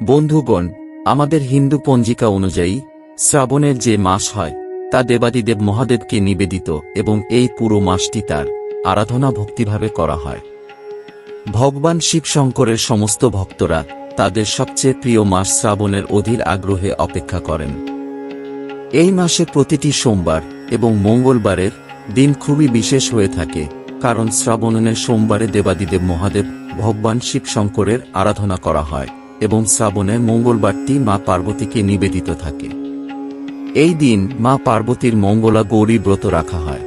বন্ধুগণ, আমাদের হিন্দু পঞ্জিকা অনুযায়ী, শ্রাবণের যে মাস হয়, তা দেবাদিদেব মহাদেবকে নিবেদিত এবং এই পুরো মাসটি তার আরাধনা ভক্তিভাবে করা হয়। ভগবান শিব শঙ্করের সমস্ত ভক্তরা তাদের সবচেয়ে প্রিয় মাস শ্রাবণের অধীর আগ্রহে অপেক্ষা করেন। এই মাসে প্রতিটি সোমবার এবং মঙ্গলবারের দিন খুবই বিশেষ হয়ে থাকে, কারণ শ্রাবণনের সোমবারে দেবাদিদেব মহাদেব ভগবান শিব শঙ্করের আরাধনা করা হয়। এবং শ্রাবণে মঙ্গলবারটি মা পার্বতীকে নিবেদিত থাকে। এই দিন মা পার্বতীর মঙ্গলা গৌরী ব্রত রাখা হয়।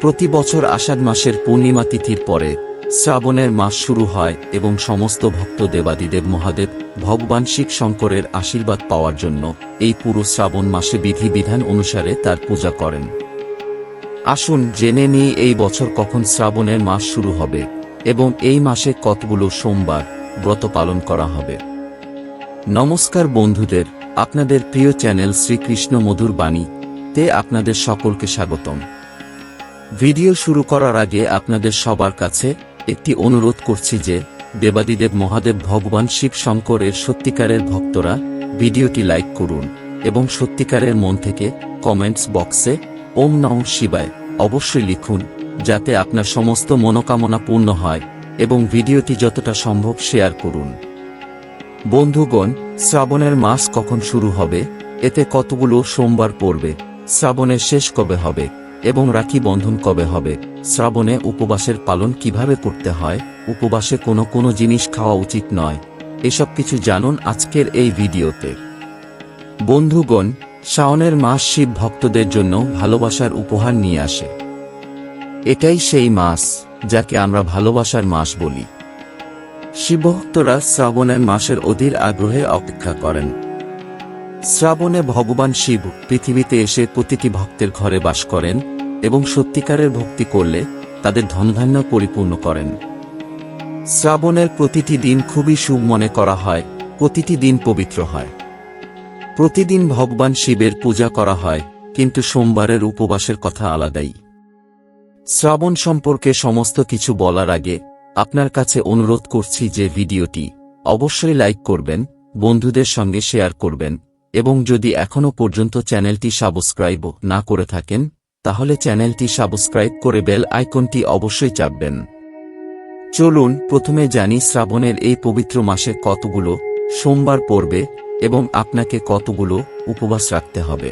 প্রতি বছর আষাঢ় মাসের পূর্ণিমা তিথির পরে শ্রাবণের মাস শুরু হয় এবং সমস্ত ভক্ত দেবাদিদেব মহাদেব ভগবান শিব শঙ্করের আশীর্বাদ পাওয়ার জন্য এই পুরো শ্রাবণ মাসে বিধিবিধান অনুসারে তার পূজা করেন। আসুন জেনে নিই এই বছর কখন শ্রাবণের মাস শুরু হবে এবং এই মাসে কতগুলো সোমবার ব্রত পালন করা হবে। নমস্কার বন্ধুদের, আপনাদের প্রিয় চ্যানেল শ্রীকৃষ্ণ মধুর বাণী তে আপনাদের সকলকে স্বাগতম। ভিডিও শুরু করার আগে আপনাদের সবার কাছে একটি অনুরোধ করছি যে দেবাদিদেব মহাদেব ভগবান শিব শঙ্করের সত্যিকারের ভক্তরা ভিডিওটি লাইক করুন এবং সত্যিকারের মন থেকে কমেন্টস বক্সে ওম নম শিবায় অবশ্যই লিখুন যাতে আপনার সমস্ত মনোকামনা পূর্ণ হয়। এবং ভিডিওটি যতটা সম্ভব শেয়ার করুন। বন্ধুগণ, শ্রাবণের মাস কখন শুরু হবে? এতে কতগুলো সোমবার পড়বে? শ্রাবণের শেষ কবে হবে? এবং রাখি বন্ধন কবে হবে? শ্রাবণে উপবাসের পালন কীভাবে করতে হয়? উপবাসে কোনো কোনো জিনিস খাওয়া উচিত নয়। এসব কিছু জানুন আজকের এই ভিডিওতে। বন্ধুগণ, শাওনের মাস শিব ভক্তদের জন্য ভালোবাসার উপহার নিয়ে আসে। এটাই সেই মাস। যাকে আমরা ভালোবাসার মাস বলি। শিবভক্তরা শ্রাবণের মাসের অধীর আগ্রহে অপেক্ষা করেন। শ্রাবণে ভগবান শিব পৃথিবীতে এসে প্রতিটি ভক্তের ঘরে বাস করেন এবং সত্যিকারের ভক্তি করলে তাদের ধনধান্য পরিপূর্ণ করেন। শ্রাবণের প্রতিটি দিন খুবই শুভ মনে করা হয়, প্রতিটি দিন পবিত্র হয়। প্রতিদিন ভগবান শিবের পূজা করা হয়, কিন্তু সোমবারের উপবাসের কথা আলাদাই। শ্রাবণ সম্পর্কে সমস্ত কিছু বলার আগে আপনার কাছে অনুরোধ করছি যে ভিডিওটি অবশ্যই লাইক করবেন, বন্ধুদের সঙ্গে শেয়ার করবেন এবং যদি এখনও পর্যন্ত চ্যানেলটি সাবস্ক্রাইব না করে থাকেন, তাহলে চ্যানেলটি সাবস্ক্রাইব করে বেল আইকনটি অবশ্যই চাপবেন। চলুন প্রথমে জানি শ্রাবণের এই পবিত্র মাসে কতগুলো সোমবার পড়বে এবং আপনাকে কতগুলো উপবাস রাখতে হবে।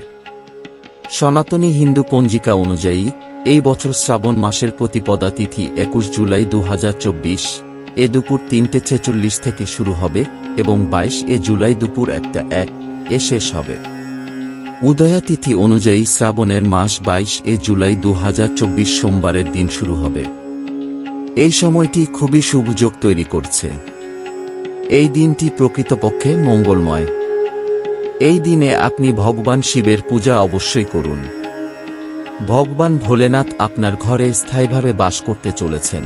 সনাতনী হিন্দু পঞ্জিকা অনুযায়ী, এই বছর শ্রাবণ মাসের প্রতিপদা তিথি একুশ জুলাই দু হাজার চব্বিশ, এ দুপুর তিনটে ছেচল্লিশ থেকে শুরু হবে এবং বাইশ এ জুলাই দুপুর একটা এক এ শেষ হবে। উদয়া তিথি অনুযায়ী শ্রাবণের মাস বাইশ এ জুলাই দু হাজার চব্বিশ সোমবারের দিন শুরু হবে। এই সময়টি খুবই শুভযোগ তৈরি করছে। এই দিনটি প্রকৃতপক্ষে মঙ্গলময়। এই দিনে আপনি ভগবান শিবের পূজা অবশ্যই করুন। ভগবান ভোলেনাথ আপনার ঘরে স্থায়ীভাবে বাস করতে চলেছেন।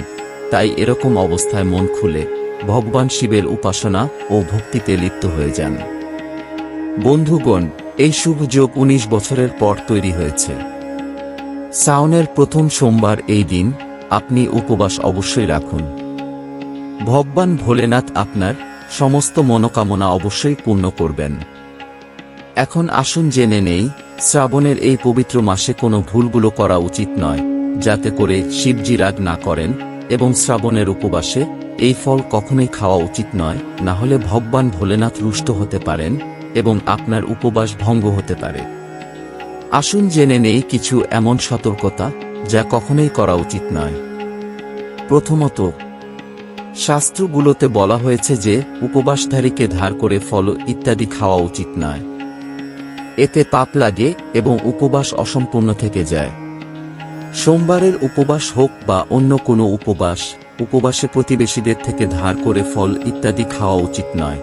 তাই এরকম অবস্থায় মন খুলে ভগবান শিবের উপাসনা ও ভক্তিতে লিপ্ত হয়ে যান। বন্ধুগণ, এই শুভ যোগ উনিশ বছরের পর তৈরি হয়েছে। সাউনের প্রথম সোমবার এই দিন আপনি উপবাস অবশ্যই রাখুন। ভগবান ভোলেনাথ আপনার সমস্ত মনোকামনা অবশ্যই পূর্ণ করবেন। এখন আসুন জেনে নেই, শ্রাবণের এই পবিত্র মাসে কোনো ভুলগুলো করা উচিত নয়, যাতে করে শিবজি রাগ না করেন, এবং শ্রাবণের উপবাসে এই ফল কখনোই খাওয়া উচিত নয়, না হলে ভগবান ভোলেনাথ রুষ্ট হতে পারেন, এবং আপনার উপবাস ভঙ্গ হতে পারে। আসুন জেনে নেই কিছু এমন সতর্কতা, যা কখনোই করা উচিত নয়। প্রথমত, শাস্ত্রগুলোতে বলা হয়েছে যে, উপবাসধারীকে ধার করে ফল ইত্যাদি খাওয়া উচিত নয়। এতে পাপ লাগে এবং উপবাস অসম্পূর্ণ থেকে যায়। সোমবারের উপবাস হোক বা অন্য কোনো উপবাস, উপবাসে প্রতিবেশীদের থেকে ধার করে ফল ইত্যাদি খাওয়া উচিত নয়।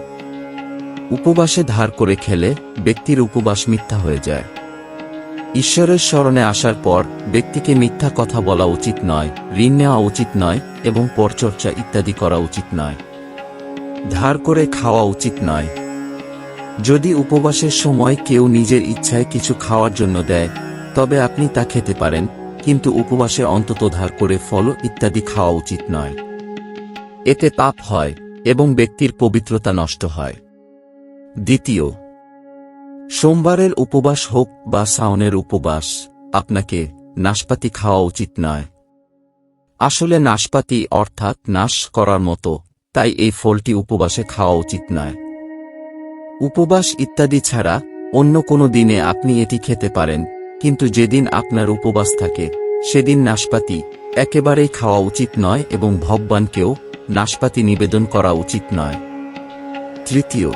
উপবাসে ধার করে খেলে ব্যক্তির উপবাস মিথ্যা হয়ে যায়। ঈশ্বরের স্মরণে আসার পর ব্যক্তিকে মিথ্যা কথা বলা উচিত নয়, ঋণ নেওয়া উচিত নয় এবং পরচর্চা ইত্যাদি করা উচিত নয়। ধার করে খাওয়া উচিত নয়। যদি উপবাসের সময় কেউ নিজের ইচ্ছায় কিছু খাওয়ার জন্য দেয়, তবে আপনি তা খেতে পারেন, কিন্তু উপবাসে অন্তত ধার করে ফল ইত্যাদি খাওয়া উচিত নয়। এতে পাপ হয় এবং ব্যক্তির পবিত্রতা নষ্ট হয়। দ্বিতীয়, সোমবারের উপবাস হোক বা শাওনের উপবাস, আপনাকে নাশপাতি খাওয়া উচিত নয়। আসলে নাশপাতি অর্থাৎ নাশ করার মতো, তাই এই ফলটি উপবাসে খাওয়া উচিত নয়। উপবাস ইত্যাদি ছাড়া অন্য কোনো দিনে আপনি এটি খেতে পারেন, কিন্তু যেদিন আপনার উপবাস থাকে, সেদিন নাশপাতি একেবারেই খাওয়া উচিত নয় এবং ভগবানকেও নাশপাতি নিবেদন করা উচিত নয়। তৃতীয়,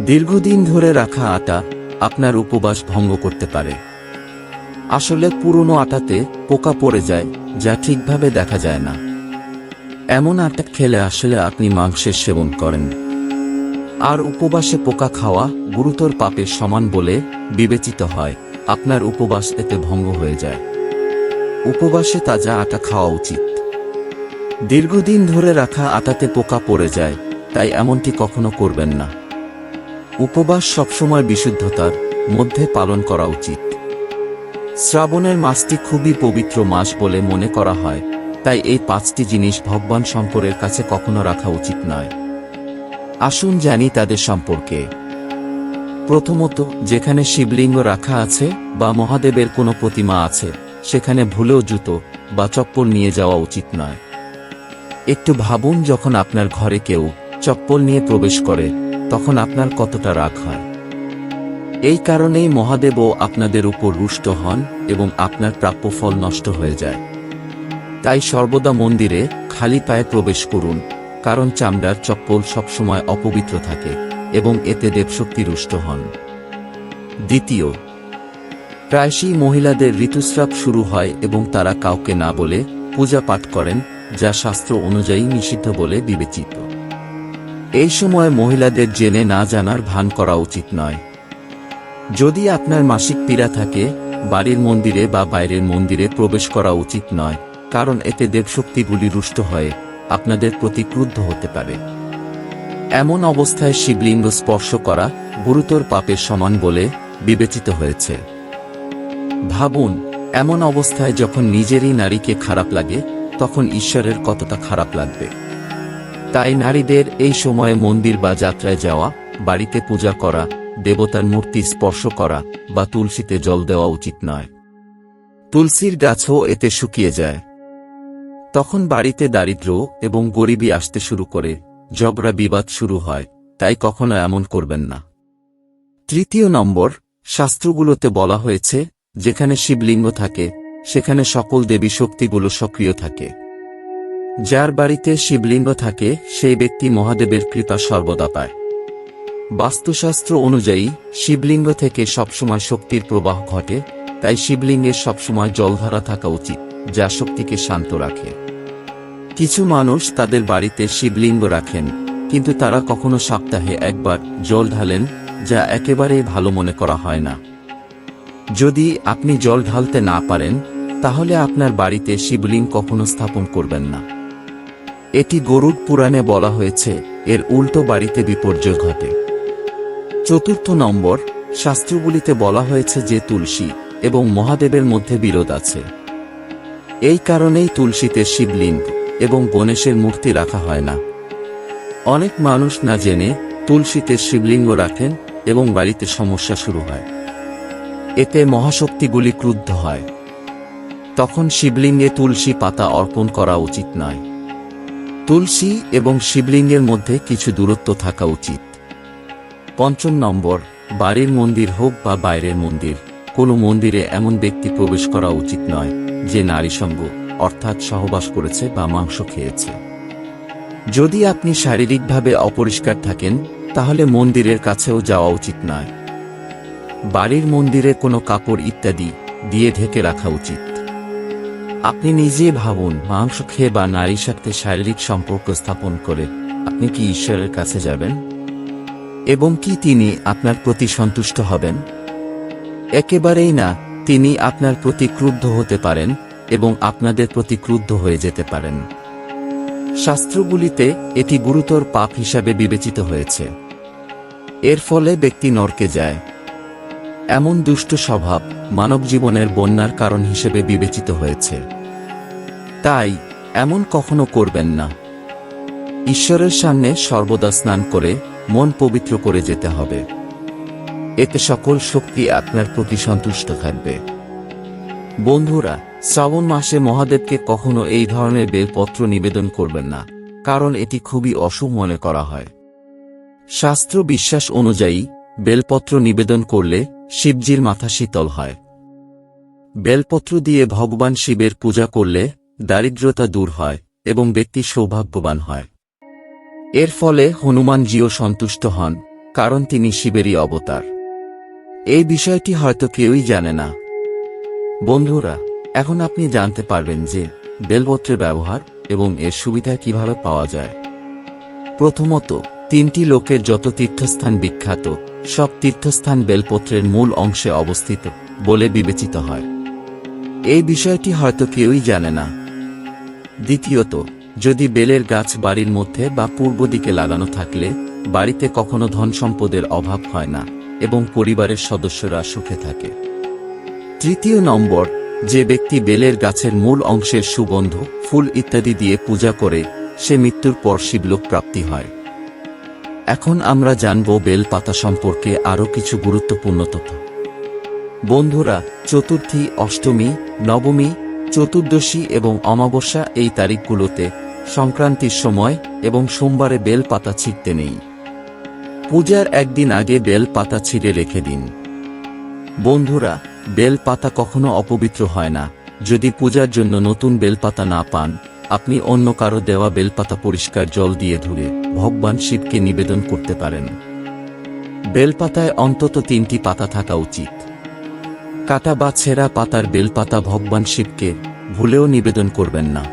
দীর্ঘদিন ধরে রাখা আটা আপনার উপবাস ভঙ্গ করতে পারে। আসলে পুরনো আটাতে পোকা পড়ে যায়, যা ঠিকভাবে দেখা যায় না। এমন আটা খেলে আসলে আপনি মাংসের সেবন করেন। আর উপবাসে পোকা খাওয়া গুরুতর পাপের সমান বলে বিবেচিত হয়। আপনার উপবাস এতে ভঙ্গ হয়ে যায়। উপবাসে তাজা আটা খাওয়া উচিত। দীর্ঘদিন ধরে রাখা আটাতে পোকা পড়ে যায়, তাই এমনটি কখনো করবেন না। উপবাস সবসময় বিশুদ্ধতার মধ্যে পালন করা উচিত। শ্রাবণের মাসটি খুবই পবিত্র মাস বলে মনে করা হয়, তাই এই পাঁচটি জিনিস ভগবান শঙ্করের কাছে কখনো রাখা উচিত নয়। আসুন জানি তাদের সম্পর্কে। প্রথমত, যেখানে শিবলিঙ্গ রাখা আছে বা মহাদেবের কোনো প্রতিমা আছে, সেখানে ভুলেও জুতো বা চপ্পল নিয়ে যাওয়া উচিত নয়। একটু ভাবুন যখন আপনার ঘরে কেউ চপ্পল নিয়ে প্রবেশ করে, তখন আপনার কতটা রাগ হয়। এই কারণেই মহাদেবও আপনাদের উপর রুষ্ট হন এবং আপনার প্রাপ্য ফল নষ্ট হয়ে যায়। তাই সর্বদা মন্দিরে খালি পায়ে প্রবেশ করুন কারণ চামড়ার চপ্পল সবসময় অপবিত্র থাকে এবং এতে দেবশক্তি রুষ্ট হন। দ্বিতীয়, প্রায়শই মহিলাদের ঋতুস্রাব শুরু হয় এবং তারা কাউকে না বলে পূজা পাঠ করেন, যা শাস্ত্র অনুযায়ী নিষিদ্ধ বলে বিবেচিত। এই সময় মহিলাদের জেনে না জানার ভান করা উচিত নয়। যদি আপনার মাসিক পীড়া থাকে, বাড়ির মন্দিরে বা বাইরের মন্দিরে প্রবেশ করা উচিত নয়, কারণ এতে দেবশক্তিগুলি রুষ্ট হয়ে। আপনাদের প্রতি ক্রুদ্ধ হতে পারে। এমন অবস্থায় শিবলিঙ্গ স্পর্শ করা গুরুতর পাপের সমান বলে বিবেচিত হয়েছে। ভাবুন, এমন অবস্থায় যখন নিজেরই নারীকে খারাপ লাগে, তখন ঈশ্বরের কতটা খারাপ লাগবে। তাই নারীদের এই সময়ে মন্দির বা যাত্রায় যাওয়া, বাড়িতে পূজা করা, দেবতার মূর্তি স্পর্শ করা বা তুলসীতে জল দেওয়া উচিত নয়। তুলসীর গাছও এতে শুকিয়ে যায়। তখন বাড়িতে দারিদ্র এবং গরিবী আসতে শুরু করে, ঝগড়া বিবাদ শুরু হয়, তাই কখনো এমন করবেন না। তৃতীয় নম্বর, শাস্ত্রগুলোতে বলা হয়েছে, যেখানে শিবলিঙ্গ থাকে, সেখানে সকল দেবী শক্তিগুলো সক্রিয় থাকে। যার বাড়িতে শিবলিঙ্গ থাকে, সেই ব্যক্তি মহাদেবের কৃপা সর্বদা পায়। বাস্তুশাস্ত্র অনুযায়ী, শিবলিঙ্গ থেকে সবসময় শক্তির প্রবাহ ঘটে, তাই শিবলিঙ্গের সবসময় জলধারা থাকা উচিত, যা শক্তিকে শান্ত রাখে। কিছু মানুষ তাদের বাড়িতে শিবলিঙ্গ রাখেন, কিন্তু তারা কখনো সপ্তাহে একবার জল ঢালেন, যা একেবারেই ভালো মনে করা হয় না। যদি আপনি জল ঢালতে না পারেন, তাহলে আপনার বাড়িতে শিবলিঙ্গ কখনো স্থাপন করবেন না। এটি গরুর পুরাণে বলা হয়েছে, এর উল্টো বাড়িতে বিপর্যয় ঘটে। চতুর্থ নম্বর, শাস্ত্রগুলিতে বলা হয়েছে যে তুলসী এবং মহাদেবের মধ্যে বিরোধ আছে। এই কারণেই তুলসীতে শিবলিঙ্গ। এবং গণেশের মূর্তি রাখা হয় না। অনেক মানুষ না জেনে তুলসীতে শিবলিঙ্গ রাখেন এবং বাড়িতে সমস্যা শুরু হয়। এতে মহাশক্তিগুলি ক্রুদ্ধ হয়। তখন শিবলিঙ্গে তুলসী পাতা অর্পণ করা উচিত নয়। তুলসী এবং শিবলিঙ্গের মধ্যে কিছু দূরত্ব থাকা উচিত। পঞ্চম নম্বর, বাড়ির মন্দির হোক বা বাইরের মন্দির, কোনো মন্দিরে এমন ব্যক্তি প্রবেশ করা উচিত নয়, যে নারী সঙ্গ। অর্থাৎ সহবাস করেছে বা মাংস খেয়েছে। যদি আপনি শারীরিকভাবে অপরিষ্কার থাকেন, তাহলে মন্দিরের কাছেও যাওয়া উচিত নয়। বাড়ির মন্দিরে কোনো কাপড় ইত্যাদি দিয়ে ঢেকে রাখা উচিত। আপনি নিজে ভাবুন, মাংস খেয়ে বা নারীর সাথে শারীরিক সম্পর্ক স্থাপন করে আপনি কি ঈশ্বরের কাছে যাবেন? এবং কি তিনি আপনার প্রতি সন্তুষ্ট হবেন? একেবারেই না, তিনি আপনার প্রতি ক্রুদ্ধ হতে পারেন এবং আপনাদের প্রতি ক্রুদ্ধ হয়ে যেতে পারেন। শাস্ত্রগুলিতে এটি গুরুতর পাপ হিসাবে বিবেচিত হয়েছে। এর ফলে ব্যক্তি নরকে যায়। এমন দুষ্ট স্বভাব মানব জীবনের বন্যার কারণ হিসেবে বিবেচিত হয়েছে। তাই এমন কখনো করবেন না। ঈশ্বরের সামনে সর্বদা স্নান করে মন পবিত্র করে যেতে হবে। এতে সকল শক্তি আপনার প্রতি সন্তুষ্ট থাকবে। বন্ধুরা, শ্রাবণ মাসে মহাদেবকে কখনো এই ধরনের বেলপত্র নিবেদন করবেন না, কারণ এটি খুবই অশুভ মনে করা হয়। শাস্ত্র বিশ্বাস অনুযায়ী, বেলপত্র নিবেদন করলে শিবজির মাথা শীতল হয়। বেলপত্র দিয়ে ভগবান শিবের পূজা করলে দারিদ্রতা দূর হয় এবং ব্যক্তি সৌভাগ্যবান হয়। এর ফলে হনুমানজিও সন্তুষ্ট হন, কারণ তিনি শিবেরই অবতার। এই বিষয়টি হয়তো কেউই জানে না বন্ধুরা, এখন আপনি জানতে পারবেন যে বেলপত্রের ব্যবহার এবং এর সুবিধা কীভাবে পাওয়া যায়। প্রথমত, তিনটি লোকের যত তীর্থস্থান বিখ্যাত, সব তীর্থস্থান বেলপত্রের মূল অংশে অবস্থিত বলে বিবেচিত হয়। এই বিষয়টি হয়তো কেউই জানে না। দ্বিতীয়ত, যদি বেলের গাছ বাড়ির মধ্যে বা পূর্ব দিকে লাগানো থাকলে, বাড়িতে কখনো ধন সম্পদের অভাব হয় না এবং পরিবারের সদস্যরা সুখে থাকে। তৃতীয় নম্বর, যে ব্যক্তি বেলের গাছের মূল অংশের সুগন্ধ, ফুল ইত্যাদি দিয়ে পূজা করে, সে মৃত্যুর পর শিবলোক প্রাপ্তি হয়। এখন আমরা জানব বেল পাতা সম্পর্কে আরও কিছু গুরুত্বপূর্ণ তথ্য। বন্ধুরা, চতুর্থী, অষ্টমী, নবমী, চতুর্দশী এবং অমাবস্যা এই তারিখগুলোতে সংক্রান্তির সময় এবং সোমবারে বেল পাতা ছিঁড়তে নেই। পূজার একদিন আগে বেল পাতা ছিঁড়ে রেখে দিন। বন্ধুরা বেল পাতা কখনো অপবিত্র হয় না। যদি পূজার জন্য নতুন বেলপাতা না পান, আপনি অন্য কারও দেওয়া বেলপাতা পরিষ্কার জল দিয়ে ধুয়ে ভগবান শিবকে নিবেদন করতে পারেন। বেলপাতায় অন্তত তিনটি পাতা থাকা উচিত। কাটা বা ছেঁড়া পাতার বেলপাতা ভগবান শিবকে ভুলেও নিবেদন করবেন না।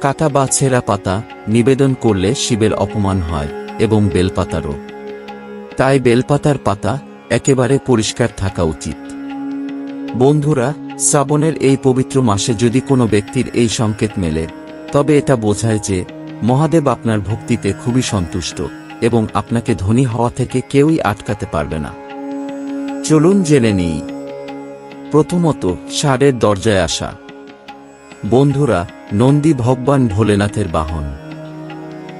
কাটা বা ছেঁড়া পাতা নিবেদন করলে শিবের অপমান হয় এবং বেলপাতারও। তাই বেলপাতার পাতা একেবারে পরিষ্কার থাকা উচিত। বন্ধুরা, শ্রাবণের এই পবিত্র মাসে যদি কোনো ব্যক্তির এই সংকেত মেলে, তবে এটা বোঝায় যে মহাদেব আপনার ভক্তিতে খুবই সন্তুষ্ট এবং আপনাকে ধনী হওয়া থেকে কেউই আটকাতে পারবে না। চলুন জেনে নিই। প্রথমত, ষাঁড়ের দরজায় আসা। বন্ধুরা, নন্দী ভগবান ভোলেনাথের বাহন।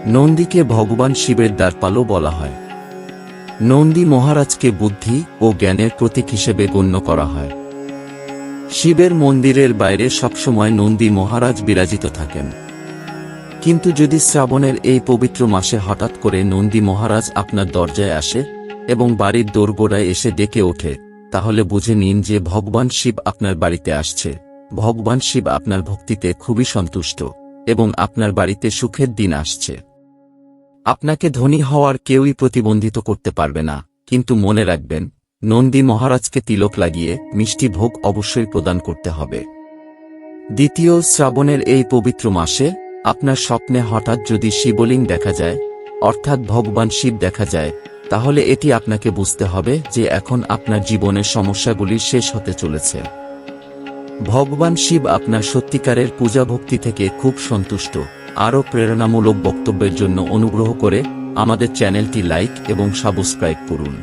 নন্দীকে ভগবান শিবের দ্বারপালও বলা হয়। নন্দী মহারাজকে বুদ্ধি ও জ্ঞানের প্রতীক হিসেবে গণ্য করা হয়। শিবের মন্দিরের বাইরে সবসময় নন্দী মহারাজ বিরাজিত থাকেন। কিন্তু যদি শ্রাবণের এই পবিত্র মাসে হঠাৎ করে নন্দী মহারাজ আপনার দরজায় আসে এবং বাড়ির দোরগোড়ায় এসে ডেকে ওঠে, তাহলে বুঝে নিন যে ভগবান শিব আপনার বাড়িতে আসছে। ভগবান শিব আপনার ভক্তিতে খুবই সন্তুষ্ট এবং আপনার বাড়িতে সুখের দিন আসছে। আপনাকে ধনী হওয়ার কেউই প্রতিবন্ধিত করতে পারবে না, কিন্তু মনে রাখবেন নন্দী মহারাজকে তিলক লাগিয়ে মিষ্টি ভোগ অবশ্যই প্রদান করতে হবে। দ্বিতীয় শ্রাবণের এই পবিত্র মাসে আপনার স্বপ্নে হঠাৎ যদি শিবলিঙ্গ দেখা যায়, অর্থাৎ ভগবান শিব দেখা যায়, তাহলে এটি আপনাকে বুঝতে হবে যে এখন আপনার জীবনের সমস্যাগুলি শেষ হতে চলেছে। ভগবান শিব আপনার সত্যিকারের পূজা ভক্তি থেকে খুব সন্তুষ্ট। আরও প্রেরণামূলক বক্তব্যের জন্য অনুগ্রহ করে আমাদের চ্যানেলটি লাইক এবং সাবস্ক্রাইব করুন।